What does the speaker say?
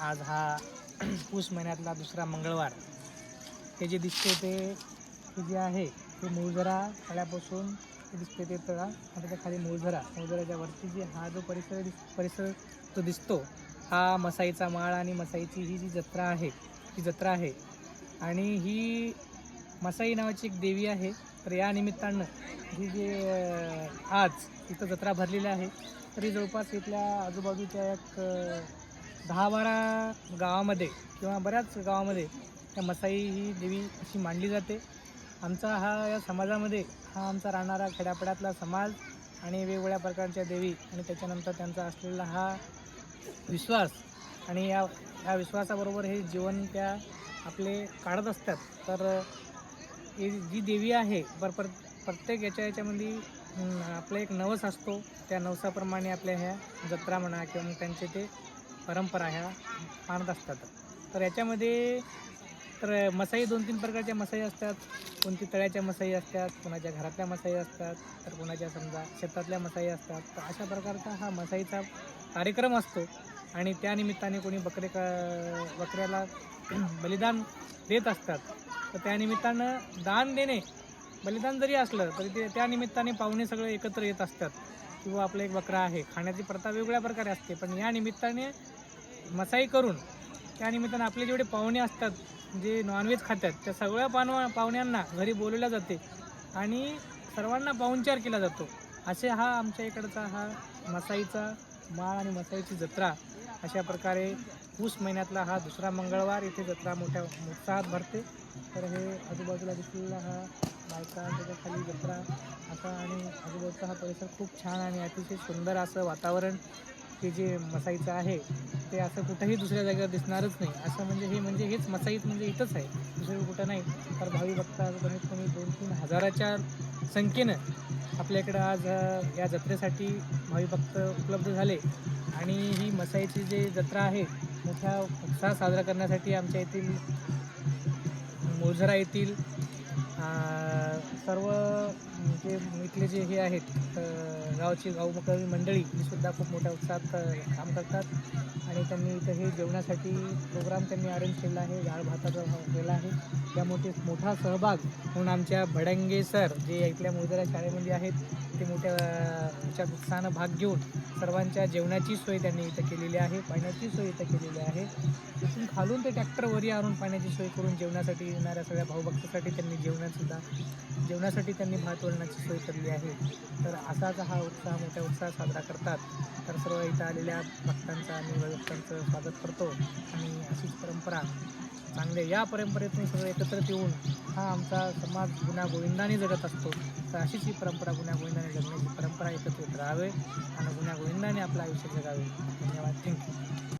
आज हा पूस महिन्यातला दुसरा मंगळवार. हे जे दिसते ते हे जे आहे ते मूळझरा तळ्यापासून ते दिसते ते तळा. आणि त्याच्याखाली मूळझरा मूळझराच्या वरती जे हा जो परिसर दिस परिसर तो दिसतो हा मसाईचा माळ आणि मसाईची ही जी जत्रा आहे ती जत्रा आहे. आणि ही मसाई नावाची एक देवी आहे तर या निमित्तानं ही जे आज इथं जत्रा भरलेली आहे तरी जवळपास इथल्या आजूबाजूच्या एक दहा बारा गावामध्ये किंवा बऱ्याच गावामध्ये त्या मसाई ही देवी अशी मांडली जाते. आमचा हा या समाजामध्ये हा आमचा राहणारा खेड्यापाड्यातला समाज आणि वेगवेगळ्या प्रकारच्या देवी आणि त्याच्यानंतर त्यांचा असलेला हा विश्वास आणि या या विश्वासाबरोबर हे जीवन त्या आपले काढत असतात. तर ही जी देवी आहे बर पर प्रत्येक याच्या याच्यामध्ये आपला एक नवस असतो. त्या नवसाप्रमाणे आपल्या ह्या जत्रा म्हणा किंवा त्यांचे ते परंपरा ह्या मानत असतात. तर याच्यामध्ये तर मसाई दोन तीन प्रकारच्या मसाई असतात. कोणती तळ्याच्या मसाई असतात कोणाच्या घरातल्या मसाई असतात तर कोणाच्या समजा शेतातल्या मसाई असतात. तर अशा प्रकारचा हा मसाईचा कार्यक्रम असतो. आणि त्यानिमित्ताने कोणी बकरे का बकऱ्याला बलिदान देत असतात. तर त्यानिमित्तानं दान देणे बलिदान जरी असलं तरी ते त्या निमित्ताने पाहुणे सगळे एकत्र येत असतात. किंवा आपलं एक बकरा आहे. खाण्याची प्रथा वेगवेगळ्या प्रकारे असते. पण या निमित्ताने मसाई करून त्यानिमित्तानं आपले जेवढे पाहुणे असतात जे नॉनव्हेज खातात त्या सगळ्या पानवा पाहुण्यांना घरी बोलवल्या जाते आणि सर्वांना पाहुणचार केला जातो. असे हा आमच्या इकडचा हा मसाईचा माळ आणि मसाईची जत्रा अशा प्रकारे ऊस महिन्यातला हा दुसरा मंगळवार इथे जत्रा मोठ्या उत्साहात भरते. तर हे आजूबाजूला दिसलेला हा बायका त्याच्याखाली जत्रा असा आणि आजूबाजूचा हा परिसर खूप छान आणि अतिशय सुंदर असं वातावरण हे जे मसाईचं आहे ते असं कुठंही दुसऱ्या जागेवर दिसणारच नाही. असं म्हणजे हे म्हणजे हेच मसाईत म्हणजे इथंच आहे. दुसरं कुठं नाही. तर भावी बघता आज कमीत कमी दोन तीन हजाराच्या संख्येनं आपल्याकडं आज या जत्रेसाठी भावी भक्त उपलब्ध झाले. आणि ही मसाईची जी जत्रा आहे मोठ्या उत्साह साजरा करण्यासाठी आमच्या येथील मोझरा येथील सर्व जे इथले जे हे आहेत गावची गावमुखी मंडळी ही सुद्धा खूप मोठ्या उत्साहात काम करतात. आणि त्यांनी इथं हे जेवणासाठी प्रोग्राम त्यांनी अरेंज केला आहे डाळ भाताचा केला आहे. त्यामुळे मोठा सहभाग म्हणून आमच्या भडंगे सर जे इथल्या मोजरा शाळेमध्ये आहेत ते मोठ्या अ, उत्साहानं भाग घेऊन सर्वांच्या जेवणाची सोय त्यांनी इथं केलेली आहे पाण्याची सोय इथं केलेली आहे. तिथून खालून ते ट्रॅक्टरवरी आणून पाण्याची सोय करून जेवणासाठी येणाऱ्या सगळ्या भाऊभक्तासाठी त्यांनी सुद्धा जेवणासाठी त्यांनी भात वळणाची सोय केलेली आहे. तर असाच हा उत्साह मोठ्या उत्साहात साजरा करतात. तर सर्व इथं आलेल्या भक्तांचं आणि भक्तांचं स्वागत करतो. आणि अशीच परंपरा चांगल्या या परंपरेतून सगळे एकत्रित येऊन हा आमचा समाज गुन्हा गोविंदाने जगत असतो. तर अशीच ही परंपरा गुन्हा गोविंदाने जगण्याची परंपरा एकत्रित राहावे आणि गुन्हा गोविंदाने आपलं आयुष्य जगावे. धन्यवाद. थँक्यू